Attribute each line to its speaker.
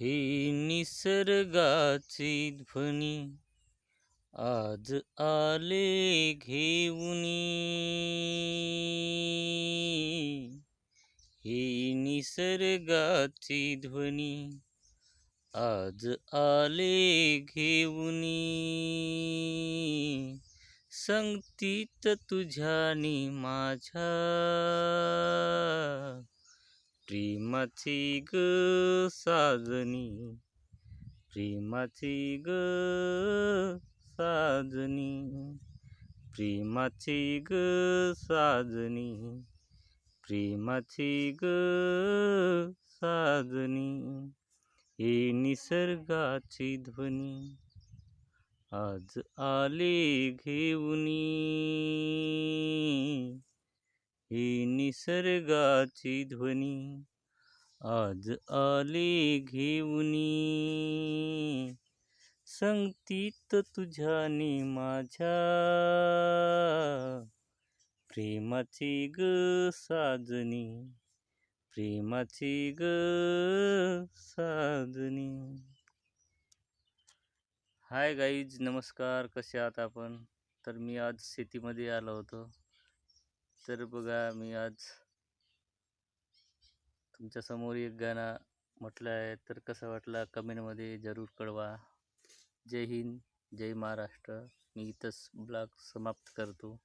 Speaker 1: हे निसर्गाची ध्वनी. आज आले घेऊनी हे निसर्गाची ध्वनी. आज आले घेऊनी संगतीत तुझ्यानी माझ्या प्रेमाची ग साजनी प्रेमाची ग साजनी प्रेमाची ग साजनी प्रेमाची ग साजनी हे निसर्गाची ध्वनी. आज आले घेऊनी हे निसर्गाची ध्वनी. आज आले घेऊनी. संगतीत तुझ्याने माझ्या प्रेमाची ग साजनी. प्रेमाची ग साजनी. हाय गाईज नमस्कार. कसे आहात आपण? तर मी आज शेतीमध्ये आलो होतो. तर बघा मी आज तुमच्यासमोर एक गाणं म्हटलं आहे. तर कसं वाटला कमेंटमध्ये जरूर कळवा. जय हिंद जय महाराष्ट्र. मी इथंच ब्लॉग समाप्त करतो.